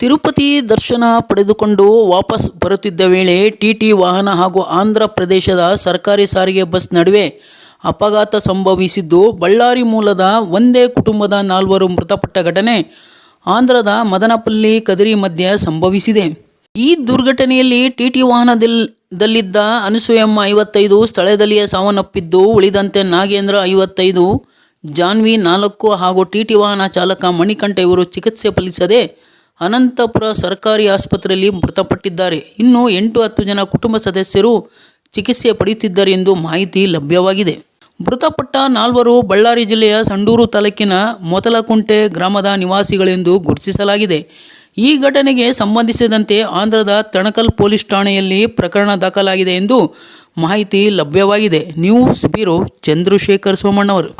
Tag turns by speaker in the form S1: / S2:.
S1: ತಿರುಪತಿ ದರ್ಶನ ಪಡೆದುಕೊಂಡು ವಾಪಸ್ ಬರುತ್ತಿದ್ದ ವೇಳೆ ಟಿಟಿ ವಾಹನ ಹಾಗೂ ಆಂಧ್ರ ಪ್ರದೇಶದ ಸರ್ಕಾರಿ ಸಾರಿಗೆ ಬಸ್ ನಡುವೆ ಅಪಘಾತ ಸಂಭವಿಸಿದ್ದು, ಬಳ್ಳಾರಿ ಮೂಲದ ಒಂದೇ ಕುಟುಂಬದ ನಾಲ್ವರು ಮೃತಪಟ್ಟ ಘಟನೆ ಆಂಧ್ರದ ಮದನಪಲ್ಲಿ ಕದರಿ ಮಧ್ಯೆ ಸಂಭವಿಸಿದೆ. ಈ ದುರ್ಘಟನೆಯಲ್ಲಿ ಟಿಟಿ ವಾಹನದಲ್ಲಿದ್ದ ಅನಸೂಯಮ್ಮ ಐವತ್ತೈದು, ಸ್ಥಳದಲ್ಲಿಯೇ ಸಾವನ್ನಪ್ಪಿದ್ದು, ಉಳಿದಂತೆ ನಾಗೇಂದ್ರ ಐವತ್ತೈದು, ಜಾನ್ವಿ ನಾಲ್ಕು ಹಾಗೂ ಟಿಟಿ ವಾಹನ ಚಾಲಕ ಮಣಿಕಂಠ ಇವರು ಚಿಕಿತ್ಸೆ ಫಲಿಸದೆ ಅನಂತಪುರ ಸರ್ಕಾರಿ ಆಸ್ಪತ್ರೆಯಲ್ಲಿ ಮೃತಪಟ್ಟಿದ್ದಾರೆ. ಇನ್ನು ಎಂಟು ಹತ್ತು ಜನ ಕುಟುಂಬ ಸದಸ್ಯರು ಚಿಕಿತ್ಸೆ ಪಡೆಯುತ್ತಿದ್ದಾರೆ ಎಂದು ಮಾಹಿತಿ ಲಭ್ಯವಾಗಿದೆ. ಮೃತಪಟ್ಟ ನಾಲ್ವರು ಬಳ್ಳಾರಿ ಜಿಲ್ಲೆಯ ಸಂಡೂರು ತಾಲೂಕಿನ ಮೊದಲಕುಂಟೆ ಗ್ರಾಮದ ನಿವಾಸಿಗಳೆಂದು ಗುರುತಿಸಲಾಗಿದೆ. ಈ ಘಟನೆಗೆ ಸಂಬಂಧಿಸಿದಂತೆ ಆಂಧ್ರದ ತಣಕಲ್ ಪೊಲೀಸ್ ಠಾಣೆಯಲ್ಲಿ ಪ್ರಕರಣ ದಾಖಲಾಗಿದೆ ಎಂದು ಮಾಹಿತಿ ಲಭ್ಯವಾಗಿದೆ. News bureau Chandrashekar ಸೋಮಣ್ಣವರು.